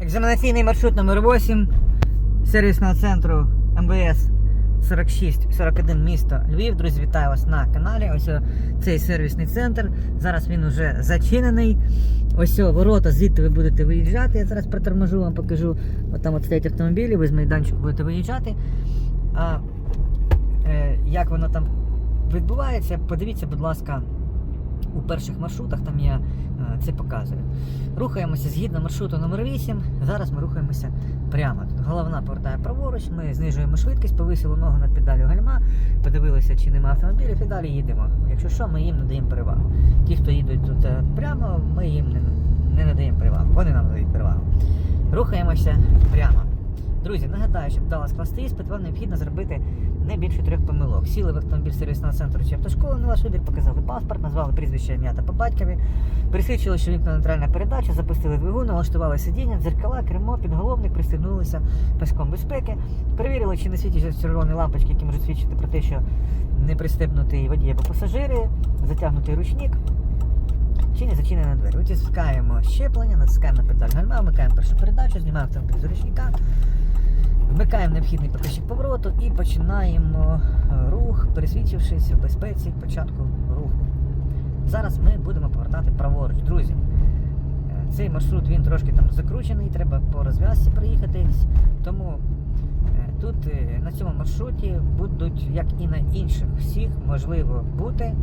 Екзаменаційний маршрут номер 8 сервісного центру МВС 46-41 місто Львів. Друзі, вітаю вас на каналі. Ось цей сервісний центр. Зараз він уже зачинений. Ось ворота, звідти ви будете виїжджати. Я зараз проторможу вам покажу. От там от стоять автомобілі, ви з майданчику будете виїжджати. А е, як воно там відбувається, подивіться, будь ласка, у перших маршрутах там я е, це показую. Рухаємося згідно маршруту номер 8 Зараз ми рухаємося прямо. Тут головна повертає праворуч, ми знижуємо швидкість, повисили ногу над педалю гальма, подивилися, чи нема автомобілів, і далі їдемо. Якщо що, ми їм надаємо перевагу. Ті, хто їдуть тут е, прямо, ми їм не, не надаємо перевагу. Вони нам надають перевагу. Рухаємося прямо. Друзі, нагадаю, щоб вдало скласти іспит, вам необхідно зробити не більше трьох помилок. Сіли в автомобіль сервісного центру чи автошколи, на ваш вибір показали паспорт, назвали прізвище ім'я та по батькові, присвідчили, що вікна нейтральна передача, запустили двигун, налаштували сидіння, дзеркала, кермо, підголовник, пристегнулися паском безпеки, перевірили, чи не світять червоні лампочки, які можуть свідчити про те, що не пристебнутий водій або пасажири, затягнутий ручник. Чи не зачинена двері. Витискаємо щеплення, натискаємо на педаль гальма, вмикаємо першу передачу, знімаємо автомобіль з ручника, вмикаємо необхідний показчик повороту і починаємо е, рух, пересвідчившись в безпеці початку руху. Зараз ми будемо повертати праворуч, друзі. Е, Цей маршрут він трошки там закручений, треба по розв'язці проїхатись. Тому е, тут на цьому маршруті будуть, як і на інших всіх, можливо бути.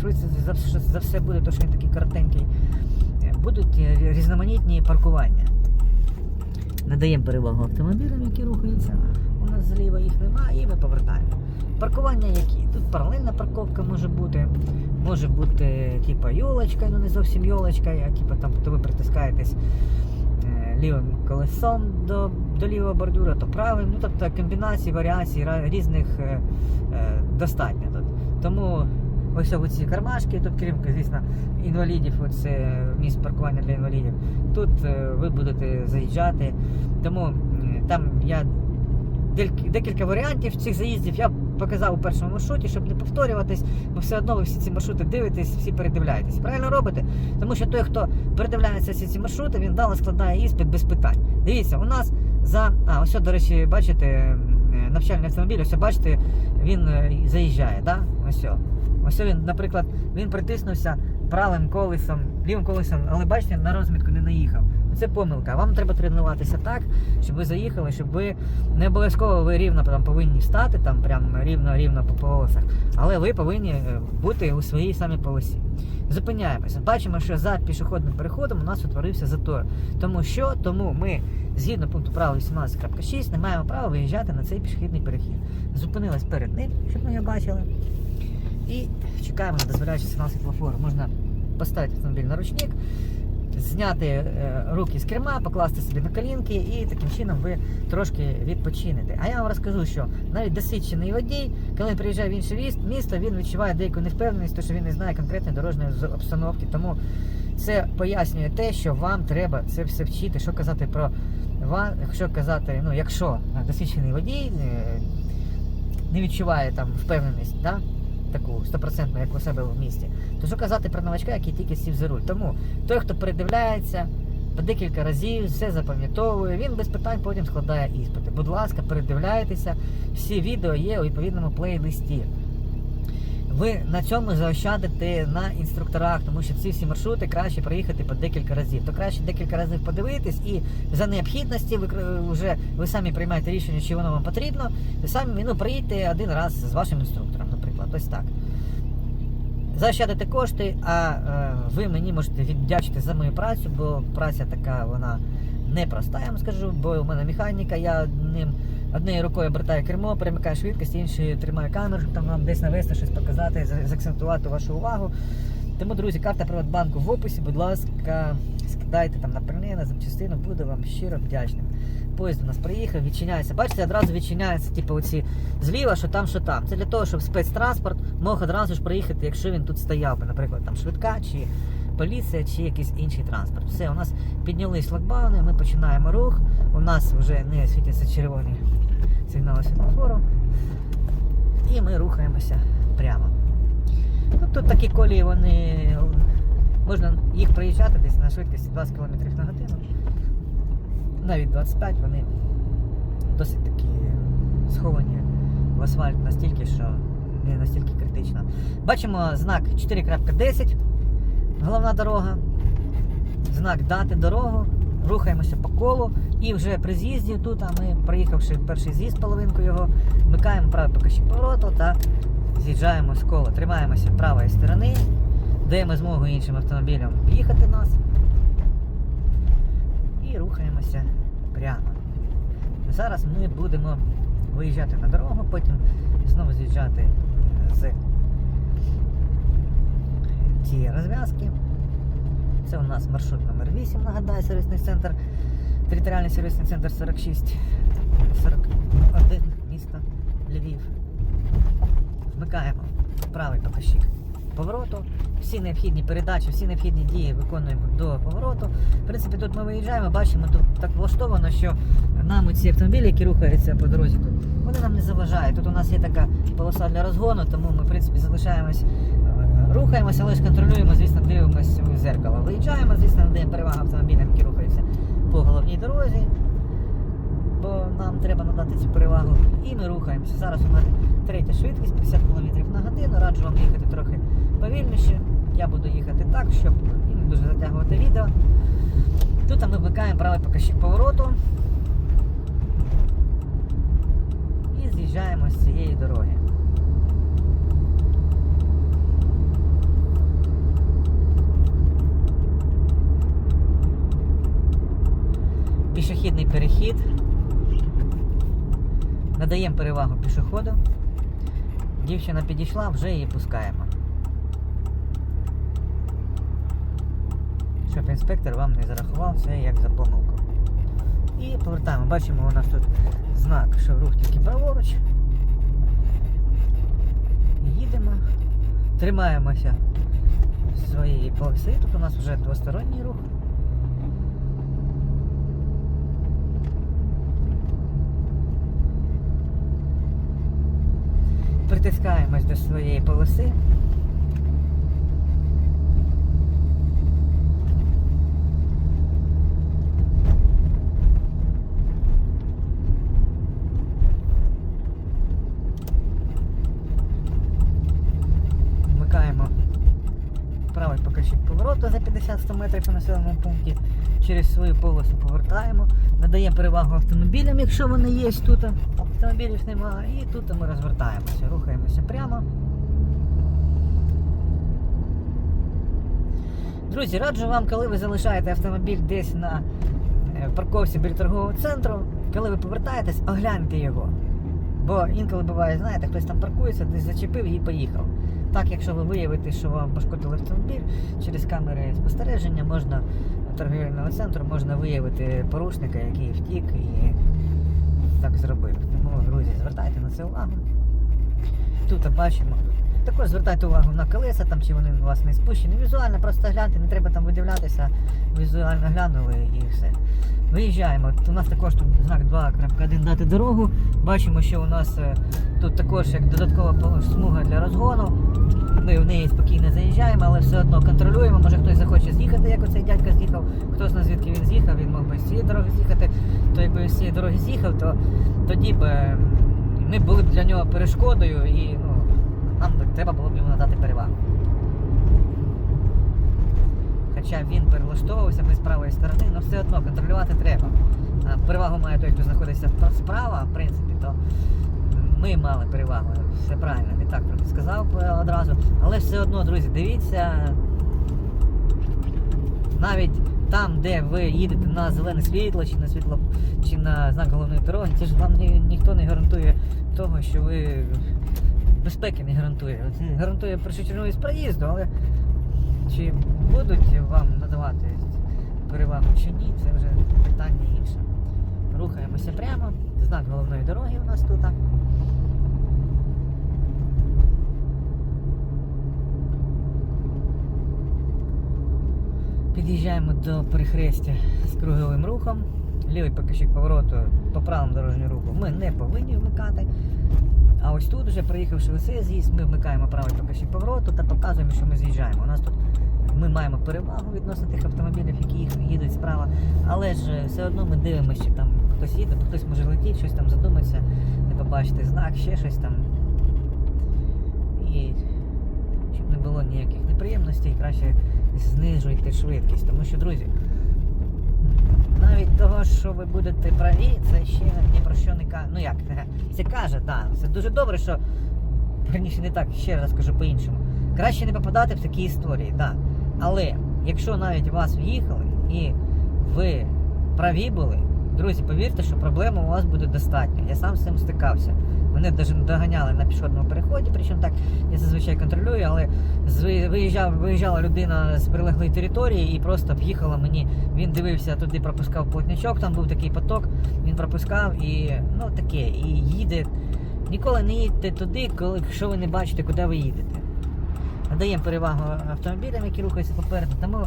Швидше за, все буде, він такий коротенький. Будуть різноманітні паркування. Надаємо перевагу автомобілям, які рухаються. У нас зліва їх немає, і ми повертаємо. Паркування які? Тут паралельна парковка може бути. Може бути типа йолочка, ну не зовсім йолочка, а типа там то ви притискаєтесь е, лівим колесом до, до лівого бордюра, то правим. Ну тобто комбінацій, варіацій різних е, е, достатньо тут. Тому ось оці кармашки, тут крім, звісно, інвалідів, оце місце паркування для інвалідів. Тут е, ви будете заїжджати. Тому там я декілька варіантів цих заїздів я показав у першому маршруті, щоб не повторюватись, бо все одно ви всі ці маршрути дивитесь, всі передивляєтесь. Правильно робите? Тому що той, хто передивляється всі ці маршрути, він вдало складає іспит без питань. Дивіться, у нас за. А, ось, до речі, бачите, е, навчальний автомобіль, ось бачите, він е, заїжджає, да? Ось. Ось він, наприклад, він притиснувся правим колесом, лівим колесом, але бачите, на розмітку не наїхав. Це помилка. Вам треба тренуватися так, щоб ви заїхали, щоб ви не обов'язково ви рівно там повинні встати, там прям рівно рівно по полосах, але ви повинні е, бути у своїй самій полосі. Зупиняємося. Бачимо, що за пішохідним переходом у нас утворився затор. Тому що тому ми, згідно пункту правил 18.6, не маємо права виїжджати на цей пішохідний перехід. Зупинились перед ним, щоб ми його бачили. І чекаємо на дозволяючий сигнал світлофору. Можна поставити автомобіль на ручник, зняти е, руки з керма, покласти собі на колінки і таким чином ви трошки відпочинете. А я вам розкажу, що навіть досвідчений водій, коли він приїжджає в інше місто, він відчуває деяку невпевненість, тому що він не знає конкретної дорожньої обстановки. Тому це пояснює те, що вам треба це все вчити. Що казати про вас, якщо казати, ну якщо досвідчений водій е, не відчуває там впевненість, да? Таку стопроцентну, як у себе в місті, то що казати про новачка, який тільки сів за руль. Тому той, хто передивляється по декілька разів, все запам'ятовує, він без питань потім складає іспити. Будь ласка, передивляйтеся, всі відео є у відповідному плейлисті. Ви на цьому заощадите на інструкторах, тому що ці всі маршрути краще проїхати по декілька разів. То краще декілька разів подивитись і за необхідності ви вже ви самі приймаєте рішення, чи воно вам потрібно. Ви самі ну, проїдьте один раз з вашим інструктором, наприклад, ось так. Заощадите кошти, а е, ви мені можете віддячити за мою працю, бо праця така вона непроста, я вам скажу, бо у мене механіка, я одним, однією рукою обертаю кермо, перемикаю швидкість, іншою тримаю камеру, щоб там вам десь навести щось показати, за- заакцентувати вашу увагу. Тому, друзі, карта Приватбанку в описі, будь ласка, скидайте там на пальне, на запчастину, буду вам щиро вдячним. Поїзд у нас приїхав, відчиняється. Бачите, одразу відчиняється, типу, оці зліва, що там, що там. Це для того, щоб спецтранспорт мог одразу ж приїхати, якщо він тут стояв би, наприклад, там швидка чи поліція, чи якийсь інший транспорт. Все, у нас піднялись шлагбауни, ми починаємо рух. У нас вже не світяться червоні сигнали світлофору. І ми рухаємося прямо. Тут такі колії, вони можна їх проїжджати десь на швидкості 20 км на годину. Навіть 25, вони досить такі сховані в асфальт настільки, що не настільки критично. Бачимо знак 4.10, головна дорога, знак дати дорогу, рухаємося по колу і вже при з'їзді тут, а ми, проїхавши перший з'їзд, половинку його, вмикаємо правий покажчик повороту та з'їжджаємо з кола. Тримаємося правої сторони, даємо змогу іншим автомобілям в'їхати нас і рухаємося прямо. Зараз ми будемо виїжджати на дорогу, потім знову з'їжджати з цієї розв'язки. Це у нас маршрут номер 8, нагадаю, сервісний центр, територіальний сервісний центр 46, 41, місто Львів. Вмикаємо правий покажчик повороту. Всі необхідні передачі, всі необхідні дії виконуємо до повороту. В принципі, тут ми виїжджаємо, бачимо, тут так влаштовано, що нам ці автомобілі, які рухаються по дорозі, тут, вони нам не заважають. Тут у нас є така полоса для розгону, тому ми, в принципі, залишаємось, е, рухаємося, але ж контролюємо, звісно, дивимося в зеркало. Виїжджаємо, звісно, надаємо перевагу автомобілям, які рухаються по головній дорозі. Бо нам треба надати цю перевагу. І ми рухаємося. Зараз у мене третя швидкість 50 км на годину. Раджу вам їхати трохи повільніше. Я буду їхати так, щоб і не дуже затягувати відео. Тут ми вмикаємо правий покажчик повороту і з'їжджаємо з цієї дороги. Пішохідний перехід. Надаємо перевагу пішоходу. Дівчина підійшла, вже її пускаємо. Щоб інспектор вам не зарахував це як за помилку. І повертаємо. Бачимо, у нас тут знак, що рух тільки праворуч. Їдемо, тримаємося своєї полоси. Тут у нас вже двосторонній рух. Притискаємось до своєї полоси. Вмикаємо правий покажчик повороту за 50-100 метрів по населеному пункті. Через свою полосу повертаємо, надаємо перевагу автомобілям, якщо вони є тут. Автомобілів немає. І тут ми розвертаємося, рухаємося прямо. Друзі, раджу вам, коли ви залишаєте автомобіль десь на е, парковці біля торгового центру, коли ви повертаєтесь, огляньте його. Бо інколи буває, знаєте, хтось там паркується, десь зачепив і поїхав. Так, якщо ви виявите, що вам пошкодили автомобіль, через камери спостереження можна торгівельного центру можна виявити порушника, який втік і так зробив. Тому, друзі, звертайте на це увагу. Тут бачимо. Також звертайте увагу на колеса, там чи вони у вас не спущені. Візуально просто гляньте, не треба там видивлятися, візуально глянули і все. Виїжджаємо. У нас також тут знак 2.1 дати дорогу. Бачимо, що у нас е, тут також як додаткова смуга для розгону. Ми в неї спокійно заїжджаємо, але все одно контролюємо. Може хтось захоче з'їхати, як оцей дядька з'їхав, хто знає звідки він з'їхав, він мог би з цієї дороги з'їхати. То якби з цієї дороги з'їхав, то тоді б е, ми були б для нього перешкодою і ну, нам би треба було б йому надати перевагу. Хоча він перелаштовувався ми з правої сторони, але все одно контролювати треба. Перевагу має той, хто знаходиться спра- справа, в принципі, то ми мали перевагу. Все правильно, не так трохи сказав одразу. Але все одно, друзі, дивіться. Навіть там, де ви їдете на зелене світло, чи на світло, чи на знак головної дороги, це ж вам ні, ніхто не гарантує того, що ви безпеки не гарантує. Гарантує першочерговість проїзду, але чи будуть вам надавати перевагу чи ні, це вже питання інше. Рухаємося прямо. Знак головної дороги у нас тут. Під'їжджаємо до перехрестя з круговим рухом. Лівий покажчик повороту по правому дорожньому руху ми не повинні вмикати. А ось тут, вже проїхавши в цей з'їзд, ми вмикаємо правий покажчик повороту та показуємо, що ми з'їжджаємо. У нас тут ми маємо перевагу відносно тих автомобілів, які їдуть справа. Але ж е, все одно ми дивимося, що там хтось їде, хтось може летіти, щось там задумається, не побачити знак, ще щось там. І щоб не було ніяких неприємностей, краще знижуйте швидкість. Тому що, друзі, навіть того, що ви будете праві, це ще ні про що не каже. Ну як, це каже, так. Це дуже добре, що верніше не так, ще раз скажу по-іншому. Краще не попадати в такі історії, так. Але якщо навіть у вас в'їхали і ви праві були, друзі, повірте, що проблем у вас буде достатньо. Я сам з цим стикався. Мене доганяли на пішохідному переході, причому так я зазвичай контролюю, але виїжджав, виїжджала людина з прилеглої території і просто в'їхала мені. Він дивився туди, пропускав плотничок, там був такий поток, він пропускав і ну таке, і їде. Ніколи не їдьте туди, коли якщо ви не бачите, куди ви їдете. Надаємо перевагу автомобілям, які рухаються попереду. Тому,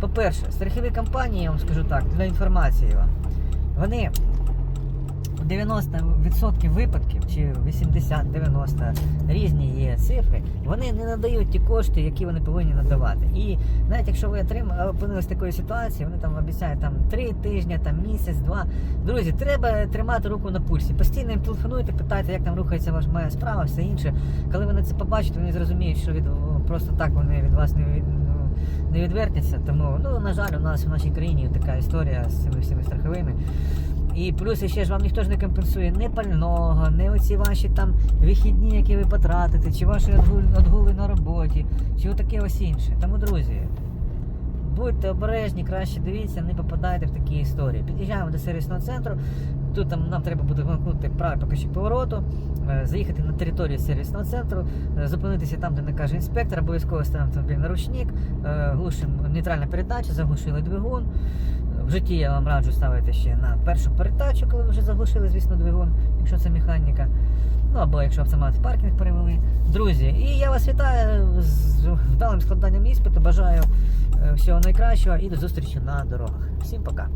по-перше, страхові компанії, я вам скажу так, для інформації вам, вони у 90% випадків, чи 80-90 різні є цифри, вони не надають ті кошти, які вони повинні надавати. І навіть якщо ви отримали, опинились в такої ситуації, вони там обіцяють там 3 тижні, там місяць, два. Друзі, треба тримати руку на пульсі. Постійно їм телефонуйте, питайте, як там рухається ваша моя справа, все інше. Коли вони це побачать, вони зрозуміють, що від просто так вони від вас не від. Не відвертяться, тому ну на жаль, у нас в нашій країні така історія з цими всіми страховими. І плюс ще ж вам ніхто ж не компенсує ні пального, ні оці ваші там вихідні, які ви потратите, чи ваші отгули на роботі, чи отаке ось інше. Тому, друзі, будьте обережні, краще дивіться, не попадайте в такі історії. Під'їжджаємо до сервісного центру. Тут там, нам треба буде вимкнути правий покажчик повороту, е, заїхати на територію сервісного центру, е, зупинитися там, де накаже інспектор, обов'язково ставимо автомобіль на ручник, е, глушимо нейтральна передача, заглушили двигун. В житті я вам раджу ставити ще на першу передачу, коли ви вже заглушили, звісно, двигун, якщо це механіка. Ну або якщо автомат в паркінг перевели. Друзі, і я вас вітаю з вдалим складанням іспиту. Бажаю е, всього найкращого і до зустрічі на дорогах. Всім пока.